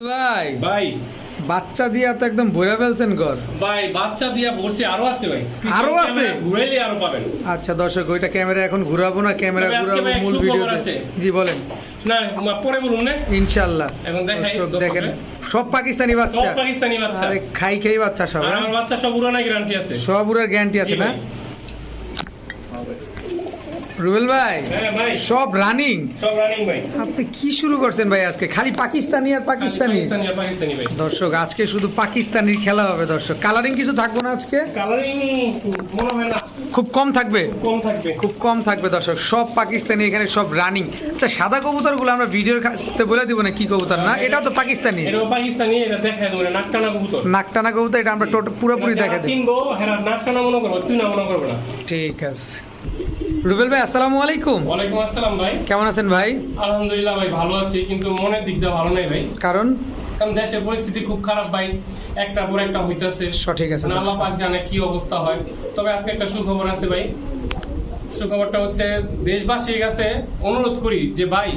ভাই। ভাই। বাচ্চা দিয়া তো একদম ভরে ফেলছেন ঘর। ভাই বাচ্চা দিয়া ভরছি আরও আছে ভাই। আরও আছে? ঘুরাইলে আরও পাবেন। আচ্ছা দর্শক ওইটা ক্যামেরা এখন ঘুরাবো না ক্যামেরা ঘুরাবো মূল আছে। জি বলেন। না পরে বলুন না। ইনশাল্লাহ এখন দেখাই দেখেন সব পাকিস্তানি সব বাচ্চা পাকিস্তানি বাচ্চা। আরে খাই খাই বাচ্চা সব হ্যাঁ? আমার বাচ্চা সব গ্যারান্টি আছে। সব উড়ার গ্যারান্টি আছে না। রুবেল ভাই হ্যাঁ সব রানিং সব রানিং ভাই। আপনি কি শুরু করছেন ভাই আজকে? খালি পাকিস্তানি আর পাকিস্তানি? পাকিস্তানি পাকিস্তানি দর্শক আজকে শুধু পাকিস্তানির খেলা হবে দর্শক। কালারিং কিছু থাকব না আজকে? কালারিং মনে হয় না। খুব কম থাকবে? কম থাকবে। খুব কম থাকবে দর্শক। সব পাকিস্তানি এখানে সব রানিং আচ্ছা সাদা কবুতরগুলো আমরা ভিডিওর তে বলে দিব না কি কবুতর না? এটাও তো পাকিস্তানি। এটা পাকিস্তানি এটা দেখায় দেবো নাকটানা কবুতর। নাকটানা কবুতর এটা আমরা পুরোপুরি দেখা দিই চিনবো হ্যাঁ নাকটানা মনে করব চুনা মনে করব না। ঠিক আছে। রুবেল ভাই আসসালামু আলাইকুম। ওয়ালাইকুম আসসালাম ভাই। কেমন আছেন ভাই? আলহামদুলিল্লাহ ভাই ভালো আছি কিন্তু মনের দিকটা ভালো নাই ভাই। কারণ? কারণ দেশের পরিস্থিতি খুব খারাপ ভাই। একটা পর একটা হইতাছে। সঠিক আছে না আল্লাহ পাক জানে কি অবস্থা হয়। তবে আজকে একটা সুখবর আছে ভাই। সুখবরটা হচ্ছে দেশবাসীর কাছে অনুরোধ করি যে ভাই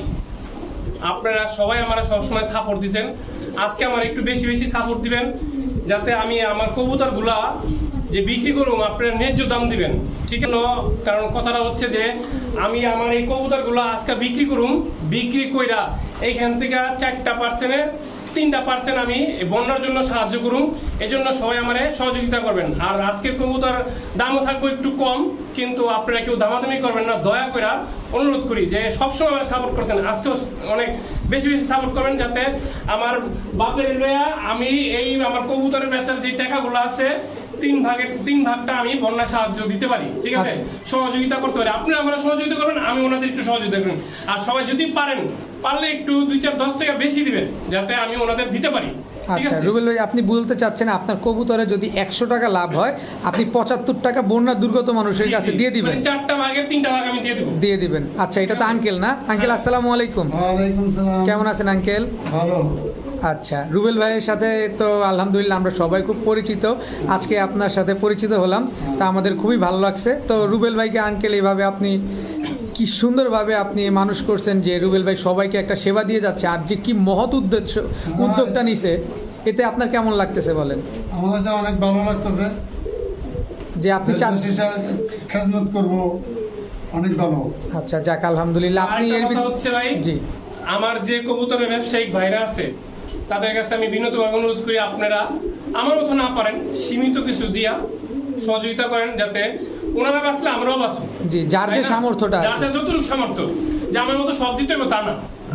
আপনারা সবাই আমার সবসময় সাপোর্ট দিচ্ছেন আজকে আমার একটু বেশি বেশি সাপোর্ট দিবেন, যাতে আমি আমার কবুতরগুলা যে বিক্রি করুম, আপনারা ন্যায্য দাম দিবেন। ঠিক আছে? কারণ কথাটা হচ্ছে যে, আমি আমার এই কবুতরগুলা আজকে বিক্রি করুম, বিক্রি কইরা এইখান থেকে চারটা পার্সেন্টের তিনটা পার্সেন্ট আমি বন্যার জন্য সাহায্য করুন। এই জন্য সবাই আমারে সহযোগিতা করবেন। আর আজকের কবুতর দামও থাকবে একটু কম কিন্তু আপনারা কেউ দামাদামি করবেন না। দয়া করে অনুরোধ করি যে সবসময় আমার সাপোর্ট করছেন। আজকেও অনেক বেশি বেশি সাপোর্ট করবেন যাতে আমার বাপের লয়া আমি এই আমার কবুতরের বেচার যে টাকাগুলো আছে তিন ভাগের তিন ভাগটা আমি বন্যা সাহায্য দিতে পারি। ঠিক আছে? সহযোগিতা করতে পারি। আপনি আমরা সহযোগিতা করবেন আমি ওনাদের একটু সহযোগিতা করবেন আর সবাই যদি পারেন পারলে একটু দুই চার দশ টাকা বেশি দিবেন যাতে আমি ওনাদের দিতে পারি। আচ্ছা রুবেল ভাই আপনি বলতে চাচ্ছেন আপনার কবুতরে যদি একশো টাকা লাভ হয় আপনি পঁচাত্তর টাকা বন্যা দুর্গত মানুষের কাছে দিয়ে দিবেন। মানে চারটা ভাগের তিনটা ভাগ আমি দিয়ে দেবো। দিয়ে দিবেন। আচ্ছা এটা তো আঙ্কেল না? আঙ্কেল আসসালামু আলাইকুম। কেমন আছেন আঙ্কেল ভালো। আচ্ছা রুবেল ভাইয়ের সাথে তো আলহামদুলিল্লাহ আমরা সবাই খুব পরিচিত। আজকে আপনার সাথে পরিচিত হলাম। তা আমাদের খুবই ভালো লাগছে। তো রুবেল ভাইকে আঙ্কেল এইভাবে আপনি কি সুন্দরভাবে আপনি মানুষ করছেন যে রুবেল ভাই সবাইকে একটা সেবা দিয়ে যাচ্ছে আর যে কি মহৎ উদ্দেশ্য উদ্যোগটা নিছে এতে আপনার কেমন লাগতেছে বলেন? আমার কাছে অনেক ভালো লাগতেছে। যে আপনি চান খেজমত করব অনেক ভালো। আচ্ছা যাক আলহামদুলিল্লাহ আপনি এর হচ্ছে ভাই জি। আমার যে কবুতরের ব্যবসায়িক ভাইরা আছে তাদের কাছে আমি বিনীতভাবে অনুরোধ করি আপনারা আমার মতো না পারেন সীমিত কিছু দিয়া সহযোগিতা করেন যাতে ওনারা বাঁচলে আমরাও বাঁচব। জি যার যে সামর্থ্যটা যার আছে। যার যতটুকু সামর্থ্য যে আমার মতো সব দিতে হবে তা না।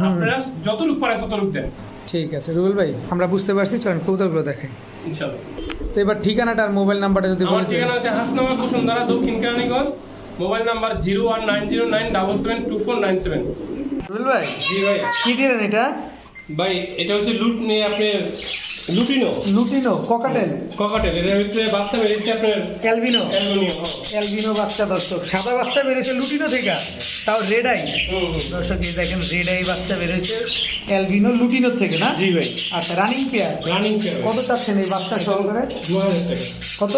আপনারা যতটুকু পারেন ততটুকু দেন। ঠিক আছে রুবেল ভাই আমরা বুঝতে পারছি চলেন কবুতরগুলো দেখেন। ইনশাল্লাহ। তো এবার ঠিকানাটা আর মোবাইল নাম্বারটা যদি আমার বলে দিন। ঠিকানা আছে হাসনামা বসুন্ধরা দক্ষিণ Keraniganj. Mobile number zero one nine zero nine double seven two four nine seven. Rubel ভাই জি ভাই। কি দিলেন এটা? ভাই এটা হচ্ছে লুট নিয়ে আপনি লুটিনো? Lutino cockatiel. ককাটেল এর ভিতরে বাচ্চা বেরিয়েছে আপনার? ক্যালভিনো। অ্যালুমিনিয়াম অ্যালবিনো বাচ্চা দর্শক সাদা বাচ্চা বেরোছে লুটিনো থেকে। তাও রেড আই দর্শক এই দেখেন রেড আই বাচ্চা বেরোছে অ্যালবিনো লুটিনোর থেকে না? জি ভাই। আচ্ছা রানিং পেয়ার রানিং কত চাচ্ছেন এই বাচ্চা সহকারে? কত?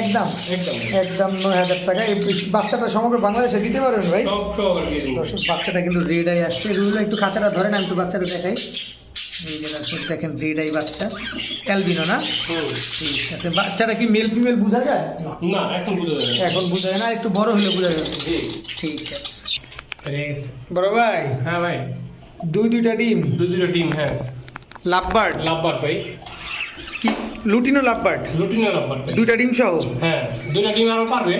একদম। একদম। একদম নয় হাজার টাকা। এই বাচ্চাটা সমগ্র বাংলাদেশে দিতে পারবেন ভাই? দর্শক বাচ্চাটা কিন্তু রেড আই আসছে। রুল একটু খাঁচাটা ধরেন আমি একটু বাচ্চাটা দেখাই। এই যে দর্শক দেখেন রেড আই বাচ্চা। অ্যালবিনো না? ঠিক আছে বাচ্চাটা কি মেল ফিমেল বোঝা যায়? না এখন বুঝা না। এখন বোঝা যায় না একটু বড় হলে বোঝা যাবে ঠিক আছে। বড় ভাই? হ্যাঁ ভাই। দুই দুইটা ডিম? দু দুটো টিম হ্যাঁ। লাভবার্ড? লাভবার ভাই। কি লুটিনো লাভবার্ড? লুটিনো লাভবার দুইটা ডিম সহ? হ্যাঁ দুটো টিম আরও পারবে।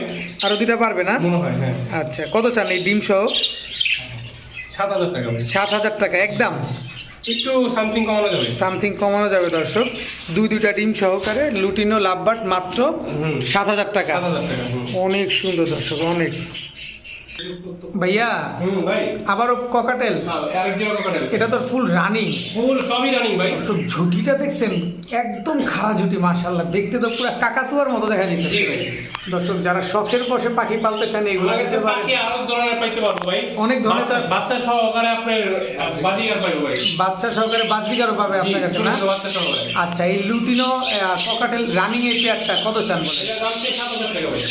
আরও দুইটা পারবে না? মনে হয় হ্যাঁ। আচ্ছা কত চান এই ডিম সহ? সাত হাজার টাকা সাত হাজার টাকা একদম। একটু সামথিং কমানো যাবে। সামথিং কমানো যাবে দর্শক। দুই দুইটা ডিম সহকারে লুটিনো মাত্র সাত হাজার টাকা। অনেক সুন্দর দর্শক অনেক। ভাইয়া ভাই। আবারও ককাটেল হ্যাঁ, ককাটেল এটা তো ফুল রানিং ফুল সবই রানিং ভাই। দর্শক ঝুঁটিটা দেখছেন একদম খাড়া ঝুঁটি মাশাল্লাহ দেখতে তো পুরো কাকাতুয়ার মতো দেখা যাচ্ছে দর্শক যারা শখের বসে পাখি পালতে চান এগুলো। বাকি আরও ধরনের পাইতে পারব ভাই। অনেক ধরনের বাচ্চা বাচ্চা সহকারে আপনার বাজিকার পাইবো ভাই। বাচ্চা সহকারে বাজরিকারও পাবে আপনার কাছে না? আচ্ছা এই লুটিনো আহ, ককাটেল রানিং এই পেয়ারটা কত চান বলে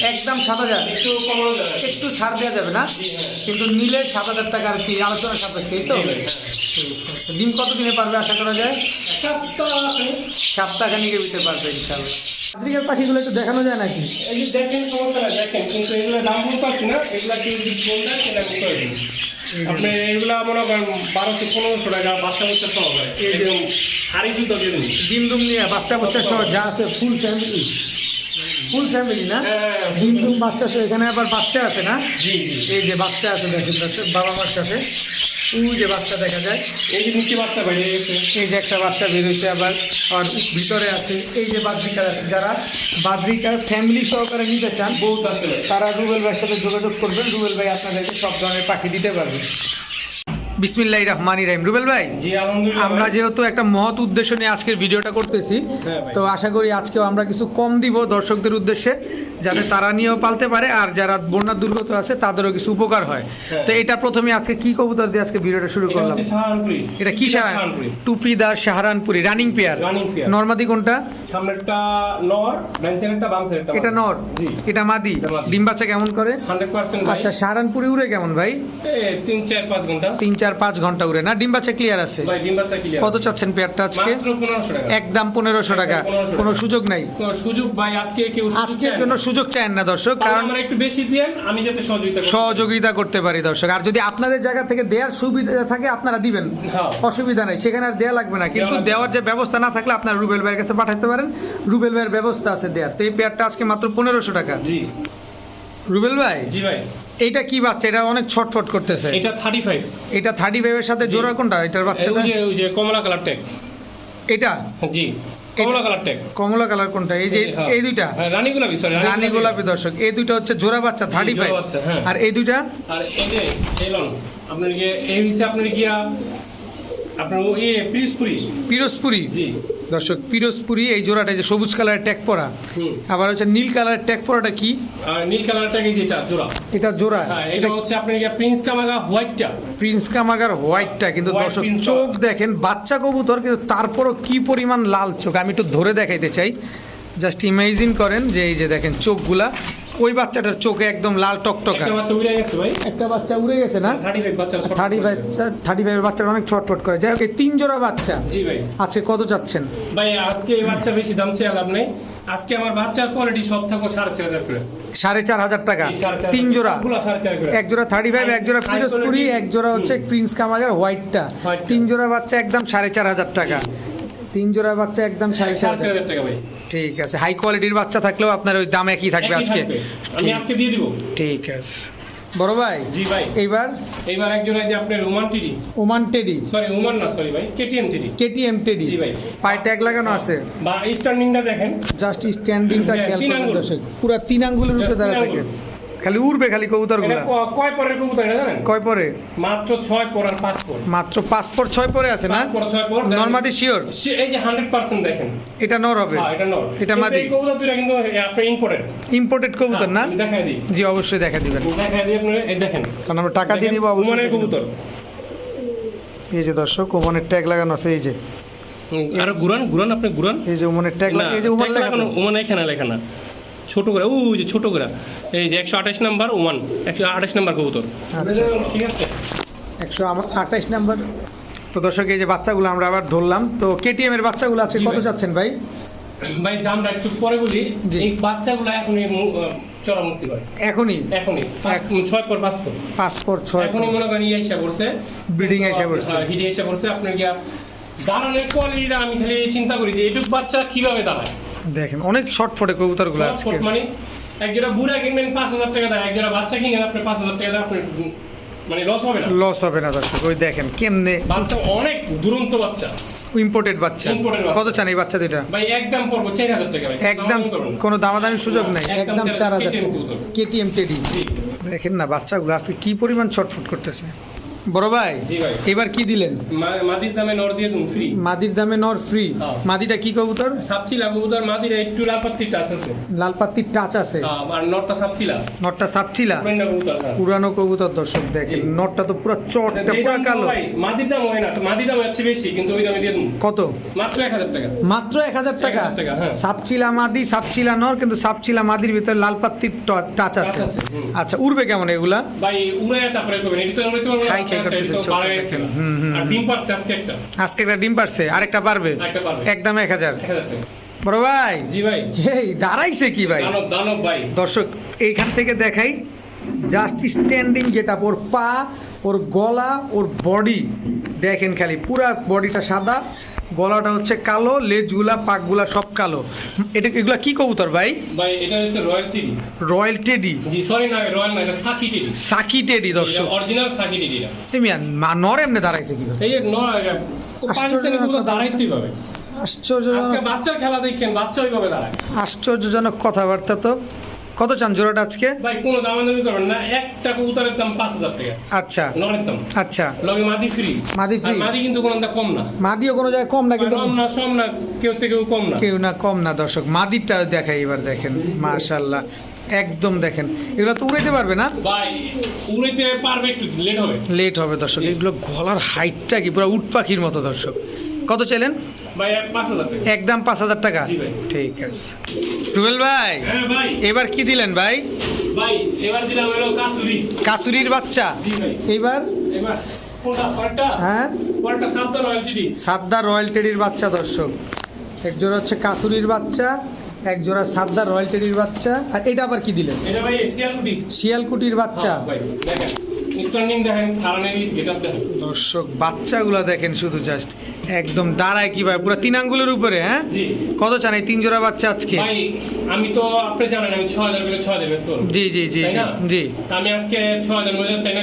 একদম সাত হাজার? একটু একটু ছাড় দেওয়া যাবে না? কিন্তু নিলে সাত হাজার টাকা আর কি আলোচনা সাপেক্ষে তো? হ্যাঁ। ডিম কত দিনে পারবে আশা করা যায়? সপ্তাহ। আছে। সাত টাকা নিয়ে দিতে পারবে ইনশাল্লাহ আজকের পাখিগুলো একটু দেখানো যায় নাকি? এই যে দেখেন সমস্যা নাই, দেখেন কিন্তু এগুলো দাম বলতে পারছি না। এগুলা কেউ যদি বলতেন সেটা আমি করে দিন আপনি এগুলা মনে করেন বারোশো পনেরোশো টাকা বাচ্চা বাচ্চা সহ করে একদম হাড়ি জুতো ডিম দুম নিয়ে বাচ্চা বাচ্চা সহ যা আছে ফুল ফ্যামিলি ফুল ফ্যামিলি না? হ্যাঁ, ডিম দুম বাচ্চা সহ এখানে আবার বাচ্চা আছে না? এই যে বাচ্চা আছে দেখেন বাবা মার সাথে। ওই যে বাচ্চা দেখা যায়। এই যে নিচে বাচ্চা বাইরে গেছে। এই যে একটা বাচ্চা বেরোচ্ছে আবার আর ভিতরে আছে। এই যে বাদ্রিকার আছে যারা বাদ্রিকার ফ্যামিলি সহকারে নিতে চান বহুত আছে। তারা রুবেল ভাইয়ের সাথে যোগাযোগ করবেন। রুবেল ভাই আপনাদেরকে সব ধরনের পাখি দিতে পারবে। বিসমিল্লাহ রহমানি রাহিম। রুবেল ভাই আমরা যেহেতু একটা মহৎ উদ্দেশ্য নিয়ে আজকের ভিডিওটা করতেছি হ্যাঁ তো আশা করি আজকেও আমরা কিছু কম দিব দর্শকদের উদ্দেশ্যে যাতে তারা নিয়েও পালতে পারে আর যারা বন্যা দুর্গত আছে তাদেরও কিছু উপকার হয়। হ্যাঁ। তো এটা প্রথমে আজকে কি কবুতর দিয়ে আজকে ভিডিওটা শুরু করলাম? এটা কি টুপিদার সাহারানপুরি। রানিং পেয়ার নর্মাদি কোনটা? সামনেরটা নর এটা নর? এটা মাদি? ডিম বাচ্চা কেমন করে? আচ্ছা সাহারানপুরি উড়ে কেমন ভাই? তিন চার পাঁচ ঘণ্টা। তিন চার পাঁচ ঘণ্টা উড়ে। না ডিম বাচ্চা ক্লিয়ার আছে? কত চাচ্ছেন পেয়ারটা আজকে? একদম পনেরোশো টাকা। একদম 1500 কোনো সুযোগ নাই? সুযোগ ভাই আজকে কেউ আজকের জন্য সুযোগ চান না দর্শক কারণ একটু বেশি দিয়েন আমি যাতে সহযোগিতা করতে পারি। সহযোগিতা করতে পারি দর্শক। আর যদি আপনাদের জায়গা থেকে দেওয়ার সুবিধা থাকে আপনারা দিবেন। হ্যাঁ। অসুবিধা নাই সেখানে আর দেওয়া লাগবে না। কিন্তু দেওয়ার যে ব্যবস্থা না থাকলে আপনার রুবেল ভাইয়ের কাছে পাঠাতে পারেন। রুবেল ভাইয়ের ব্যবস্থা আছে দেওয়ার তো এই পেয়ারটা আজকে মাত্র পনেরোশো টাকা। জি। রুবেল ভাই? জি ভাই। এইটা কি বাচ্চা? এটা অনেক ছটফট করতেছে। এটা থার্টি ফাইভ এটা থার্টি ফাইভের সাথে জোড়া কোনটা? এটার ওই বাচ্চাটা? যে ওই যে কমলা কালার ট্যাগ এটা? জি কমলা কালার ট্যাগ কমলা কালার কোনটা? এই যে হ্যাঁ। এই দুইটা? রানী গোলাপি সরি রানী গোলাপি। দর্শক এই দুইটা হচ্ছে জোড়া বাচ্চা থার্টি জোড়া ফাইভ বাচ্চা, হ্যাঁ। আর এই দুইটা? আর এই যে এলন আপনার গিয়ে এই হইছে আপনার গিয়া আপনার ও ইয়ে পিরিসপুরি পিরোজপুরি? জি। দর্শক পিরোজপুরি এই জোড়াটা যে সবুজ কালারের ট্যাগ পরা আবার হচ্ছে নীল কালারের ট্যাগ পরাটা কি? নীল কালার ট্যাগ এই যেটা জোড়া। এটা জোড়া। হ্যাঁ এটা হচ্ছে আপনার প্রিন্স কামাগা হোয়াইটটা। প্রিন্স কামাগার হোয়াইটটা কিন্তু দর্শক চোখ দেখেন বাচ্চা কবুতর কিন্তু তারপরও কি পরিমাণ লাল চোখ আমি একটু ধরে দেখাইতে চাই। জাস্ট ইমাজিন করেন যে এই যে দেখেন চোখগুলা ওই বাচ্চাটার চোখে একদম লাল টকটকা। একটা বাচ্চা উড়ে গেছে একটা বাচ্চা উড়ে গেছে না? থার্টি ফাইভ থার্টি ফাইভ বাচ্চাটা অনেক ছটফট করে। যাই হোক তিন জোড়া বাচ্চা জি ভাই। আজকে কত চাচ্ছেন? ভাই আজকে এই বাচ্চা বেশি দাম চেয়ে লাভ নেই। আজকে আমার বাচ্চার কোয়ালিটি সব থাকব সাড়ে চার হাজার করে। সাড়ে চার হাজার টাকা। তিন জোড়া এক জোড়া থার্টি ফাইভ এক জোড়া ফিরোজপুরি এক জোড়া হচ্ছে প্রিন্স কামাগার হোয়াইটটা তিন জোড়া বাচ্চা একদম সাড়ে চার হাজার টাকা। তিন জোড়া বাচ্চা একদম সাড়ে চার হাজার টাকা ভাই। ঠিক আছে। হাই কোয়ালিটির বাচ্চা থাকলেও আপনার ওই দাম একই থাকবে আজকে? আমি আজকে দিয়ে দিব। ঠিক আছে। বড় ভাই জি ভাই। এইবার? এইবার একজন যে আপনার Roman teddy Oman teddy sorry Oman না সরি ভাই কেটিএম টিডি কেটিএম টেডি জি ভাই। পায়ে ট্যাগ লাগানো আছে। বা স্ট্যান্ডিংটা দেখেন। জাস্ট স্ট্যান্ডিংটা হ্যাঁ, খেয়াল করেন। দর্শক। পুরো তিন আঙ্গুলের উপরে দাঁড়া থাকে। খালি উড়বে খালি কবুতরগুলা কয় পরের কবুতর এটা জানেন? কয় পরে? মাত্র ছয় পর আর পাঁচ পর। মাত্র পাসপোর্ট ছয় পরে আছে না? পাঁচ পর ছয় পর নর্মাদি শিওর? এই যে হান্ড্রেড পার্সেন্ট দেখেন। এটা নর হবে। হ্যাঁ এটা নর। এটা মাদি। এই কবুতর দুইটা কিন্তু আপনার ইম্পোর্টেড ইম্পোর্টেড কবুতর না? দেখাই দিই। জি অবশ্যই দেখা দিবেন। দেখাই দিই আপনার এই দেখেন। কারণ আমরা টাকা দিয়ে নিবো অবশ্যই নিবো। কবুতর। এই যে দর্শক ওমানের ট্যাগ লাগানো আছে এই যে। আরও ঘুরান ঘুরান আপনি ঘুরান এই যে ওমানের ট্যাগ না, এই যে ওমান লাগানো, ওমান এখানে লেখা না। ছোট করে ওই যে ছোট করে। এই যে একশো আঠাশ নাম্বার ওয়ান একশো আঠাশ নাম্বার কবুতর। আচ্ছা। ঠিক আছে? একশো আঠাইশ নাম্বার। তো দর্শক এই যে বাচ্চাগুলো আমরা আবার ধরলাম তো কেটিএম এর বাচ্চাগুলো আছে কত। যাচ্ছেন ভাই? ভাই দামটা একটু পরে বলি। এই বাচ্চাগুলো এখনই চড়া মুস্তি করে। এখনই? এখনই। পাঁচ- ছয় পর পাঁচ পর। পাসপোর্ট ছয় এখনই মনে করেন ইয়ে এসে করছে Breeding এসে করছে হিডে এসে পড়ছে। আপনার গিয়া দাঁড়ানোর কোয়ালিটিটা আমি খালি চিন্তা করি যে এটুক বাচ্চা কীভাবে দাঁড়ায়। দেখেন অনেক ছটফটে কবুতরগুলো আছে Short মানে এক জোড়া বুড়া কিনবেন পাঁচ হাজার টাকা দেয় এক জোড়া বাচ্চা কিনেন আপনি পাঁচ হাজার টাকা দেয় আপনার মানে লস হবে না। লস হবে না দর্শক ওই দেখেন কেমনে বাচ্চা অনেক দুরন্ত বাচ্চা। ইম্পোর্টেড বাচ্চা। কত চান এই বাচ্চা দুইটা? ভাই একদম পড়ব চার হাজার টাকা ভাই। একদম দামাদামি। কোনো দামাদামির সুযোগ নাই। একদম একদম চার চার হাজার। KTM কবুতর। KTM teddy. দেখেন না বাচ্চাগুলো আজকে কি পরিমাণ ছটফট করতেছে। বড় ভাই এবার কি দিলেন? মাদির দামে নর দিয়ে তুমি ফ্রি মাদির দামে নর ফ্রি হ্যাঁ। মাদিটা কি কবুতর? সাপচিলা কবুতর মাদির একটু লাল পাত্তির টাচ আছে। লাল পাত্তির টাচ আছে। হ্যাঁ, আর নরটা সাপচিলা। নটটা সাপচিলা। পুরানো কবুতর হ্যাঁ। দর্শক দেখেন জি। নটটা তো পুরো চটটা পুরো কালো। মাদির দাম হয় না মাদির দাম হচ্ছে বেশি কিন্তু ওই দামে দিয়ে দেবো কত? মাত্র এক হাজার টাকা। মাত্র এক হাজার টাকা? 1000 টাকা। সাপচিলা মাদি সাপচিলা নর কিন্তু সাপচিলা মাদির ভিতরে লাল পাত্তির টাচ আছে। আচ্ছা উড়বে কেমন এগুলা? ভাই উড়ে তারপরে করবেন এটি তো পারব আচ্ছা, আজকে একটা? ডিম পারছে আরেকটা পারবে? একদম এক হাজার। বড় ভাই। জি ভাই। এই দাঁড়াইছে কি ভাই? দানব ভাই। দর্শক এইখান থেকে দেখাই জাস্ট স্ট্যান্ডিং যেটা ওর পা ওর গলা ওর বডি দেখেন খালি পুরা বডিটা সাদা। গলাটা হচ্ছে কালো লেজগুলা পাকগুলা সব কালো। এটা এগুলা কি কবুতর ভাই? ভাই এটা হচ্ছে রয়্যাল টিডি। Royal teddy? জি সরি না রয়্যাল না এটা সাকি টিডি। সাকি টেডি দর্শক। অরিজিনাল সাকি টিডি এই মিয়া, নর এমনি দাঁড়াইছে কি এই এটা পাকিস্তানি গুলো। দাঁড়াইতেই পাবে। আশ্চর্যজনক বাচ্চার খেলা দেখেন বাচ্চা ওইভাবে দাঁড়ায়। আশ্চর্যজনক কথাবার্তা তো। কত চান জোড়াটা আজকে? ভাই কোনো দামাদামি করবেন না। একটা কবুতরের দাম পাঁচ হাজার টাকা। আচ্ছা। নরের দাম। আচ্ছা। লগে মাদি ফ্রি। মাদি free। মাদি কিন্তু কোনো দাম কম না। মাদিও কোনো জায়গায় কম না কিন্তু কম না সম না কেউ থেকে কম না। কেউ না কম না দর্শক। মাদিরটা দেখাই এবার দেখেন। মাশাল্লাহ একদম দেখেন। এগুলো তো উড়াইতে পারবে না? ভাই উড়াইতে পারবে একটু লেট হবে। লেট হবে দর্শক। এগুলো গলার হাইটটা কি? পুরো উট পাখির মতো দর্শক। কত চাইলেন? ভাই একদম পাঁচ হাজার টাকা? ঠিক আছে। রুবেল ভাই হ্যাঁ এবার কি দিলেন ভাই? ভাই কাসুরির বাচ্চা। এইবার এবার? হ্যাঁ? সাদ্দা রয়্যাল টেডির বাচ্চা দর্শক। এক জোড়া হচ্ছে কাসুরির বাচ্চা এক জোড়া সাদ্দা রয়্যাল টেডির বাচ্চা। আর এটা আবার কি দিলেন? ভাই শিয়ালকুটির বাচ্চা। দর্শক বাচ্চাগুলো দেখেন শুধু জাস্ট একদম দাঁড়ায় কি ভাই পুরো তিন আঙ্গুলের উপরে হ্যাঁ? কত চান এই তিন জোড়া বাচ্চা আজকে? আমি তো আপনি জানেন আমি হাজার হাজার ব্যস্ত জি জি জি জি। আমি আজকে হাজার চাই না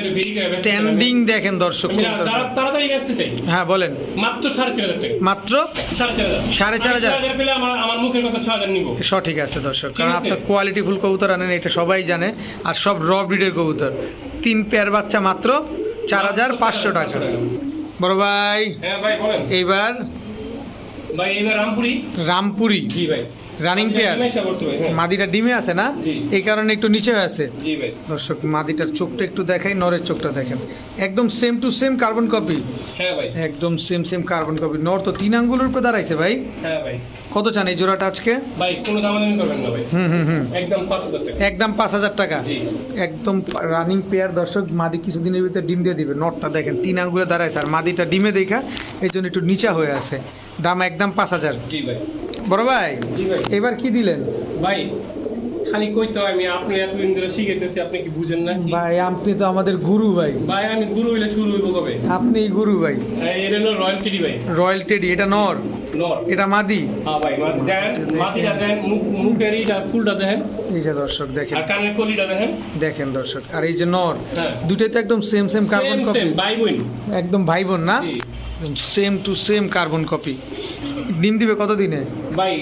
স্ট্যান্ডিং দেখেন দর্শক তাড়াতাড়ি ব্যস্ত চাই। হ্যাঁ বলেন। মাত্র সাড়ে চার হাজার টাকা। মাত্র? সাড়ে চার হাজার। পেলে আমার মুখের কথা ছ হাজার নিবো। সঠিক আছে দর্শক কারণ। আপনার কোয়ালিটি ফুল কবুতর আনেন এটা সবাই জানে আর সব র ব্রিডের কবুতর। তিন পেয়ার বাচ্চা মাত্র চার হাজার পাঁচশো টাকা। বড় ভাই হ্যাঁ এইবার এইবার রামপুরি। রামপুরি। জি ভাই। রানিং পেয়ার হ্যাঁ। মাদিটা ডিমে আছে না? এই কারণে একটু নিচে আছে। দর্শক মাদিটার চোখটা একটু দেখাই নরের চোখটা দেখেন। একদম same to same carbon copy একদম সেম সেম কার্বন কপি নর তো তিন আঙ্গুলের উপরে দাঁড়াইছে ভাই। হ্যাঁ কত চান এই জোড়াটা আজকে? একদম পাঁচ হাজার টাকা। একদম রানিং পেয়ার দর্শক মাদি কিছুদিনের ভিতরে ডিম দিয়ে দিবে। নটটা দেখেন তিন আঙ্গুলে দাঁড়াইছে। আর মাদিটা ডিমে দেখা এই জন্য একটু নিচা হয়ে আছে। দাম একদম পাঁচ হাজার। জি ভাই। বড় ভাই এবার কি দিলেন? ভাই খালি কইতে আমি আপনি এতদিন ধরে শিখাইতেছি আপনি কি বুঝেন না? ভাই আপনি তো আমাদের গুরু ভাই। ভাই আমি গুরু হইলে শুরু হইব কবে? আপনি গুরু ভাই। হ্যাঁ, এটা হলো রয়্যাল টিডি ভাই। রয়্যাল টেডি এটা নর। নর। এটা মাদি। হ্যাঁ ভাই মা- দেন মাটিটা দেন মুখ মুখের ফুলটা দেখেন। এই যে দর্শক দেখেন। আর কানের কলিটা দেখেন। দেখেন দর্শক আর এই যে নর হ্যাঁ। দুটাই তো একদম সেম সেম কার্বন কপি বোন। একদম ভাই বোন না? Same to same carbon copy ডিম দিবে কত দিনে ভাই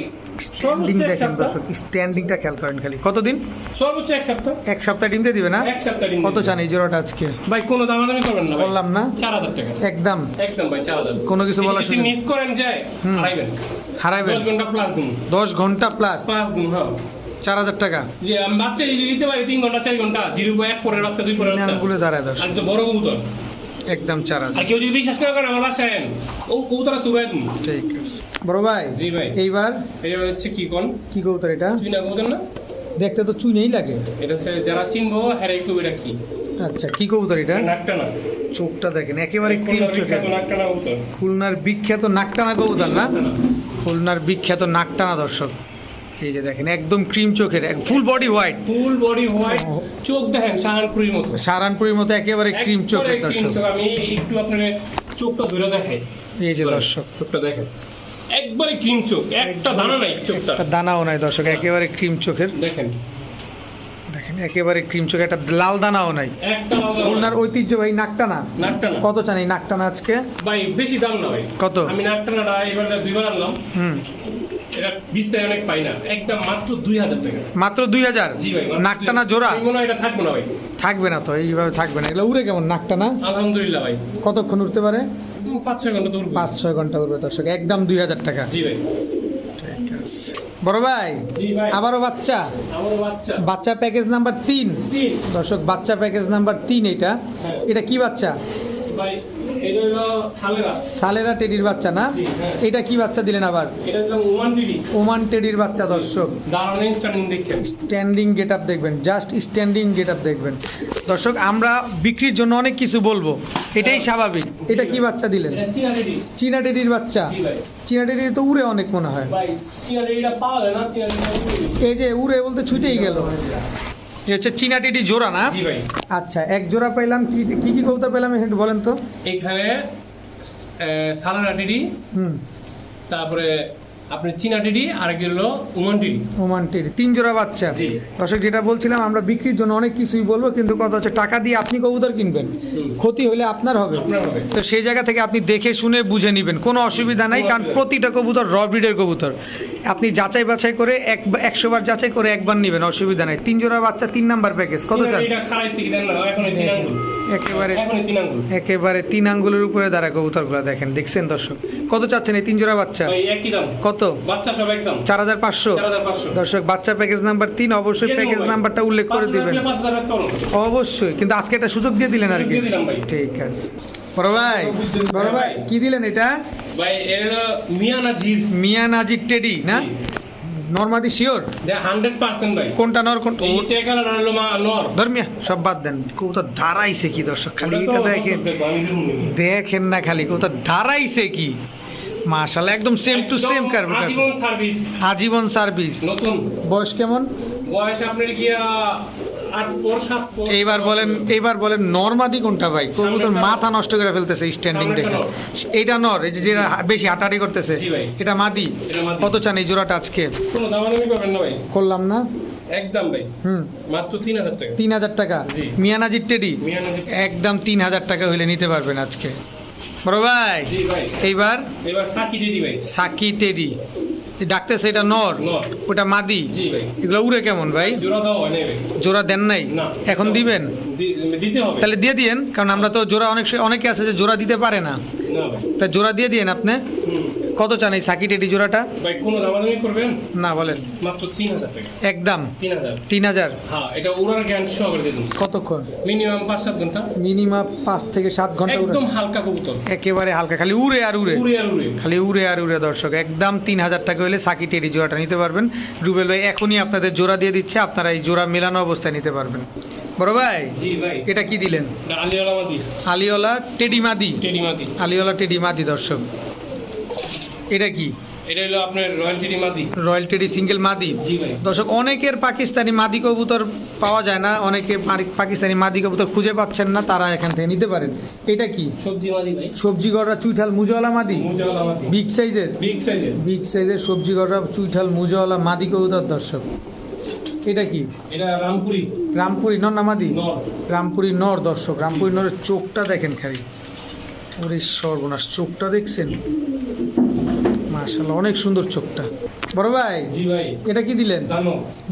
স্ট্যান্ডিংটা খেয়াল করেন খালি। কতদিন? সর্বোচ্চ এক সপ্তাহ। এক সপ্তাহ ডিম দিয়ে দিবে না? এক সপ্তাহ কত চান এই জোড়াটা আজকে। ভাই কোনো দামাদামি করবেন না বললাম না? চার হাজার টাকা। একদম। একদম ভাই চার হাজার। কোনো কিছু বলার যদি মিস করেন যায় হারাইবেন। হারাইবেন। দশ ঘণ্টা প্লাস দিন। দশ ঘণ্টা প্লাস প্লাস দিন হ্যাঁ। চার হাজার টাকা। যে বাচ্চা যদি দিতে পারি তিন ঘণ্টা চার ঘণ্টা। জিরো এক পরের বাচ্চা দুই পরের বাচ্চা। দাঁড়ায় আর তো বড় কবুতর। একদম চার হাজার। আর কেউ যদি বিশ্বাস না করেন আমার বাসায় ও উড়াই ঠিক আছে। বড় ভাই জি ভাই। এইবার? এটা হচ্ছে কি কোন? কি এটা? চুইনা না দেখতে তো চুই নেই লাগে। এটা হচ্ছে যারা চিনবো হ্যাঁ একটু এটা কি? আচ্ছা কি কবুতর এটা? নাকটা না চোখটা দেখেন একেবারে ক্রিম খুলনার বিখ্যাত নাকটা না খুলনার বিখ্যাত নাকটানা কবুতর না? খুলনার বিখ্যাত নাকটানা দর্শক। এই যে দেখেন একদম ক্রিম চোখের full body white full body white চোখ দেখেন সাহানপুরির মতো। সারানপুরের মতো একেবারে ক্রিম চোখের দর্শক। চোখ। আমি একটু আপনার চোখটা ধরে দেখাই। এই যে দর্শক। চোখটা দেখেন। একবারে ক্রিম চোখ একটা দানা নাই চোখটা দানাও নাই দর্শক একেবারে ক্রিম চোখের। দেখেন। একেবারে ক্রিম চোখের একটা লাল দানাও নাই। খুলনার ঐতিহ্যবাহী নাকটানা। নাকটা কত চান এই নাকটানা আজকে? ভাই বেশি দাম না ভাই। কত? আমি নাকটা না এবার দুইবার আনলাম। হুম। এটা বিস্তায় অনেক পাই না। একদম মাত্র দুই হাজার টাকা। মাত্র দুই হাজার? জি ভাই মাত্র নাকটা না জোড়া? মনে এটা থাকব না ভাই। থাকবে না তো এইভাবে থাকবে না। এগুলো উড়ে কেমন নাকটা না আলহামদুলিল্লাহ ভাই। কতক্ষণ উঠতে পারে? পাঁচ ছয় ঘণ্টা পাঁচ ছয় ঘণ্টা উঠবে দর্শক একদম দুই হাজার টাকা। জি ভাই। বড় ভাই আবারও বাচ্চা? বাচ্চা। প্যাকেজ নাম্বার তিন। দর্শক বাচ্চা প্যাকেজ নাম্বার তিন এটা। হ্যাঁ। এটা কি বাচ্চা? সালেরা। টেডির বাচ্চা না? হ্যাঁ। এটা কি বাচ্চা দিলেন আবার? ওমান টেডির বাচ্চা দর্শক। স্ট্যান্ডিং গেট আপ দেখবেন জাস্ট স্ট্যান্ডিং গেট আপ দেখবেন। দর্শক আমরা বিক্রির জন্য অনেক কিছু বলব। এটাই স্বাভাবিক। এটা কি বাচ্চা দিলেন? চীনা টেডির বাচ্চা। চীনা টেডির তো উড়ে অনেক মনে হয়। এই যে উড়ে বলতে ছুটেই গেল। হচ্ছে চীনা জোড়া না? জি ভাই। আচ্ছা এক জোড়া পেলাম কি কি কি কবুতর পেলাম একটু বলেন তো? এখানে সালারা টেডি হুম। তারপরে আপনি চীনা টেডি আর কি হলো ওমান টেডি। ওমান টেডি তিন জোড়া বাচ্চা। দর্শক যেটা বলছিলাম আমরা বিক্রির জন্য অনেক কিছুই বলব কিন্তু কথা হচ্ছে টাকা দিয়ে আপনি কবুতর কিনবেন। ক্ষতি হলে আপনার হবে। তো সেই জায়গা থেকে আপনি দেখে শুনে বুঝে নেবেন। কোনো অসুবিধা নাই কারণ প্রতিটা কবুতর র ব্রিডের কবুতর। আপনি যাচাই বাছাই করে এক একশো বার যাচাই করে একবার নেবেন অসুবিধা নাই। তিন জোড়া বাচ্চা তিন নাম্বার প্যাকেজ কত চীনা একেবারে একেবারে তিন আঙ্গুলের উপরে দাঁড়া কবুতরগুলো দেখেন দেখছেন দর্শক? কত চাচ্ছেন এই তিন জোড়া বাচ্চা কত? বাচ্চা সব একদম। চার হাজার পাঁচশো? দর্শক বাচ্চা প্যাকেজ নাম্বার তিন অবশ্যই প্যাকেজ নাম্বারটা উল্লেখ করে দিবেন। অবশ্যই কিন্তু আজকে একটা সুযোগ দিয়ে দিলেন আর কি। ঠিক আছে। বড় ভাই বড় ভাই কি দিলেন এটা? ভাই এর হলো মিয়ানা মিয়া নাজির টেডি না নর্মাদি শিওর? হান্ড্রেড পার্সেন্ট ভাই। কোনটা নর কোনটা ধর্মিয়া সব বাদ দেন। কোথা ধারাইছে কি দর্শক খালি এটা দেখেন। দেখেন না খালি কোথা ধারাইছে কি। মাশাআল্লাহ একদম সেম টু সেম কার আজীবন সার্ভিস আজীবন সার্ভিস নতুন। বয়স কেমন? বয়স আপনার গিয়া এইবার বলেন এইবার বলেন নরমাদি কোনটা ভাই? কবুতর মাথা নষ্ট করে ফেলতেছে স্ট্যান্ডিং দেখে। এইটা নর এই যে যেটা বেশি হাঁটাহাঁটি করতেছে এটা মাদি? কত চান এই জোড়াটা আজকে? কোনো দামাদামি করবেন না ভাই। করলাম না? একদম ভাই। হুম। মাত্র তিন হাজার টাকা। তিন হাজার টাকা। মিয়ানাজির টেডি একদম তিন হাজার টাকা হইলে নিতে পারবেন আজকে। বড় ভাই? এইবার? সাকি সাকি ডাকতেছে এটা নর। ওটা মাদি? এগুলো উড়ে কেমন ভাই? জোড়া দেন নাই? এখন দিবেন? দিতে তাহলে দিয়ে দিয়েন কারণ আমরা তো জোড়া অনেক অনেকে আছে যে জোড়া দিতে পারে না। তা জোড়া দিয়ে দিয়েন আপনি? কত চান এই সাকি টেডি জোড়াটা? ভাই কোনো দামাদামি করবেন? না বলেন। মাত্র টাকা। একদম তিন হাজার। হ্যাঁ এটা উড়ার গ্যারান্টি সহ দিন। কতক্ষণ? মিনিমাম পাঁচ ঘণ্টা। মিনিমাম থেকে সাত ঘণ্টা একদম হালকা কবুতর। একেবারে হালকা খালি উড়ে আর উড়ে। খালি উড়ে আর উড়ে দর্শক। একদম তিন হাজার টাকা হলে সাকি টেরি জোড়াটা নিতে পারবেন। রুবেল ভাই এখনই আপনাদের জোড়া দিয়ে দিচ্ছে আপনারা এই জোড়া মেলানো অবস্থায় নিতে পারবেন। বড় ভাই ভাই। এটা কি দিলেন? আলিওলা টেডি মাদি। আলিওলা টেডি মাদি দর্শক। এটা কি? এটা হলো আপনার রয়্যাল টেডি মাদি। রয়্যাল টেডি সিঙ্গেল মাদি। জি ভাই। দর্শক অনেকের পাকিস্তানি মাদি কবুতর পাওয়া যায় না অনেকে পাকিস্তানি মাদি কবুতর খুঁজে পাচ্ছেন না তারা এখান থেকে নিতে পারেন। এটা কি? সবজি মাদি ভাই। সবজি গড়রা চুইঠাল মুজওয়ালা মাদি? মুজাওয়ালা মাদি। বিগ সাইজের বিগ সাইজের বিগ সাইজের সবজি চুইঠাল মুজওয়ালা মাদি কবুতর দর্শক। এটা কি? এটা রামপুরি। রামপুরি নর না নর। রামপুরি নর দর্শক। রামপুরি নরের চোখটা দেখেন খালি। ওরে সর্বনাশ চোখটা দেখছেন? মাশাল্লাহ অনেক সুন্দর চোখটা। বড় ভাই জি ভাই। এটা কি দিলেন?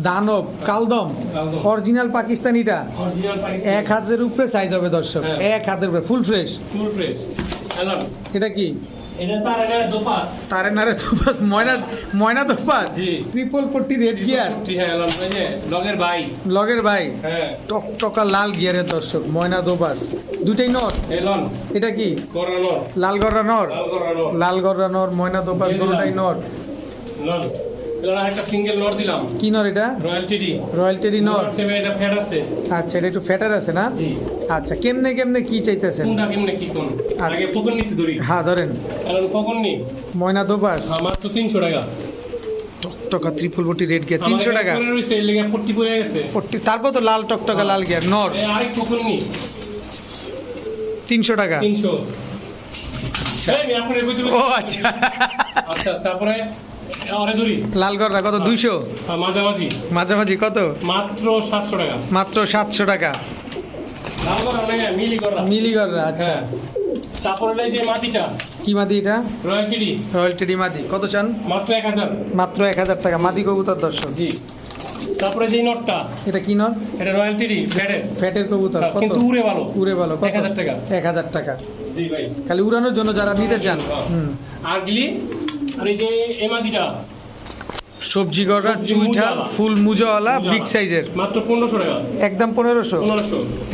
দানব। কালদম। অরিজিনাল পাকিস্তানিটা। এক হাতের উপরে সাইজ হবে দর্শক। হ্যাঁ। এক হাতের উপরে ফুল ফ্রেশ ফুল ফ্রেশ এটা কি? এটা তার এটা দোপাস। তারে নারে ময়না ময়না তোপাস জি। ট্রিপল পট্টি রেড গিয়ার হ্যাঁ লগের ভাই। লগের ভাই। হ্যাঁ। টকটকা লাল গিয়ারের দর্শক ময়না দোপাস। দুটাই নর। এলন এটা কি? করানোর লালগড়রা নর। লাল করানোর লালগড়রা নর ময়না দোপাস। দুটাই নর। লন এলন একটা সিঙ্গেল নর দিলাম। কি নর এটা? রয়্যাল টেডি রয়্যাল টেরি নর। এটা ফ্যাট আছে। আচ্ছা এটা একটু ফ্যাটার আছে না? জি। আচ্ছা কেমনে কেমনে কি চাইতেছেন? কোনটা কেমনে কি কোন? আগে পকন নিতে ধরি। হ্যাঁ ধরেন। এলন পকন নি ময়না দোপাস হ্যাঁ, টাকা। টকটকা ত্রিপল বটি রেড গিয়ার তিনশো টাকা? পট্টি তারপর তো লাল টকটকা লাল গিয়ার নর। তিনশো টাকা? কইতে ও আচ্ছা। আচ্ছা তারপরে লালগড়রা কত? দুইশো? হ্যাঁ, মাঝামাঝি। মাঝামাঝি কত? মাত্র সাতশো টাকা। মাত্র সাতশো টাকা। মিলিগড়রা। আচ্ছা হ্যাঁ। তারপরে যে মাটিটা। কি মাদি এটা? রয়্যালটি ডি রয়্যালটি ডি মাদি কত চান? মাত্র এক হাজার। মাত্র এক হাজার টাকা। মাদি কবুতর দর্শক। জি। তারপরে যে নটটা। এটা কি নর এটা রয়্যালটি ডি ফ্যাটের ফ্যাটের কবুতর। কত? কিন্তু উড়ে ভালো। উড়ে ভালো। কত? 1000 টাকা। এক হাজার টাকা। জি ভাই। খালি উড়ানোর জন্য যারা নিতে চান। হুম। আর গিলি আর এই যে এমাদিটা সবজি গড়া চুইঠা চুইঠাল ফুল মুজাওয়ালা। বিগ সাইজের। মাত্র পনেরোশো টাকা। একদম পনেরোশো?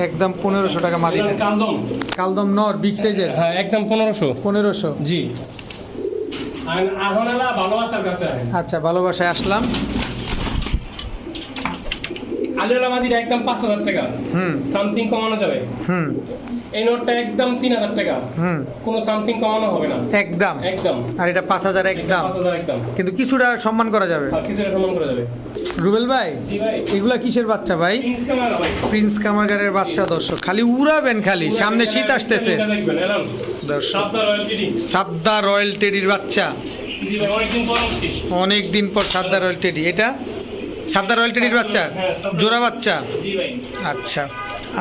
একদম পনেরোশো টাকা মাদিটা। কালদম। কালদম নর বিগ সাইজের? হ্যাঁ একদম পনেরোশো। পনেরোশো? জি। আচ্ছা ভালোবাসায় আসলাম। আলিয়ালা মাদিটা একদম পাঁচ হাজার টাকা। হুম। সামথিং কমানো যাবে। হুম। এই নোটটা একদম তিন হাজার টাকা। হুম। কোনো সামথিং কমানো হবে না। একদম। একদম। আর এটা পাঁচ হাজার একদম। একদম। কিন্তু কিছুটা সম্মান করা যাবে। কিছুটা সমান করা যাবে। রুবেল ভাই এগুলা কিসের বাচ্চা ভাই? প্রিন্স কামারগারের বাচ্চা দর্শক। খালি উড়াবেন খালি। সামনে শীত আসতেছে। দর্শক। সাদ্দা রয়্যাল টেডির বাচ্চা। অনেকদিন পর আসছি অনেক দিন পর সাদ্দা রয়্যাল টেডি। এটা সাদ্দা রয়্যাল টেডির বাচ্চা? জোড়া বাচ্চা? আচ্ছা।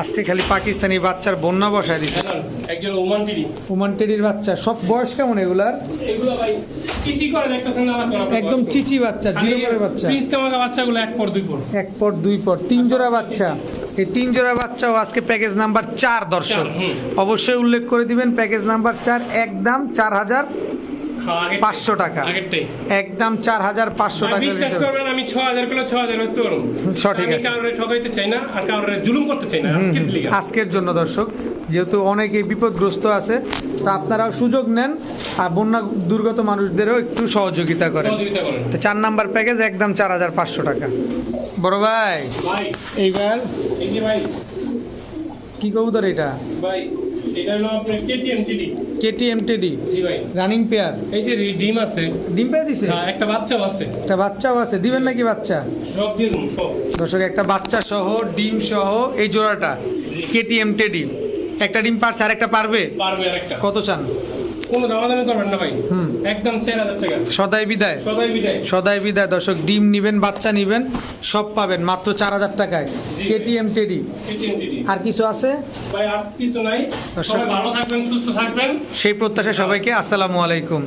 আজকে খালি পাকিস্তানি বাচ্চার বন্যা বসায় দিচ্ছে একজন ওমান টিডি ওমান টেডির বাচ্চা। সব বয়স কেমন এগুলার? এগুলো ভাই চিচি করে দেখতেছেন না একদম চিচি বাচ্চা জিরো করে বাচ্চা। প্রিন্স কামাকা বাচ্চাগুলো এক পর দুই পর। এক পর দুই পর। তিন জোড়া বাচ্চা। এই তিন জোড়া বাচ্চাও আজকে প্যাকেজ নাম্বার চার দর্শক। অবশ্যই উল্লেখ করে দিবেন প্যাকেজ নাম্বার চার একদম চার হাজার। পাঁচশো টাকা। একদম চার হাজার পাঁচশো টাকা বিশ্বাস করবেন আমি ছ হাজার কিলো ছ হাজার বেচতে পারব। সঠিক আছে। কাউরে ঠকাইতে চাই না আর কাউরে জুলুম করতে চাই না। আজকের জন্য দর্শক যেহেতু অনেকেই বিপদগ্রস্ত আছে তা আপনারাও সুযোগ নেন আর বন্যা দুর্গত মানুষদেরও একটু সহযোগিতা করেন। তো চার নাম্বার প্যাকেজ একদম চার হাজার পাঁচশো টাকা। বড় ভাই এইবার কি কবুতর এটা? ভাই। এটা হলো আপনার কেটিএম টিডি কেটিএম টিডি জি ভাই। রানিং পেয়ার এই যে ডিম আছে। ডিম পেয়ার দিছে? হ্যাঁ, একটা বাচ্চাও আছে। একটা বাচ্চাও আছে। দিবেন নাকি বাচ্চা? সব দিয়ে দেবো সব। দর্শক একটা বাচ্চা সহ ডিম সহ এই জোড়াটা কেটিএম টেডি একটা ডিম পারছে আর একটা পারবে? পারবে আর একটা কত চান? কোনো দামাদামি করবেন না ভাই। একদম চার হাজার টাকা। সদাই বিদায়। সদাই বিদায়। সদাই বিদায়। দর্শক ডিম নিবেন বাচ্চা নিবেন সব পাবেন মাত্র চার হাজার টাকায়। KTM teddy. আর কিছু আছে? ভাই আর কিছু নাই। সবাই ভালো থাকবেন সুস্থ থাকবেন। সেই প্রত্যাশা সবাইকে আসসালামু আলাইকুম।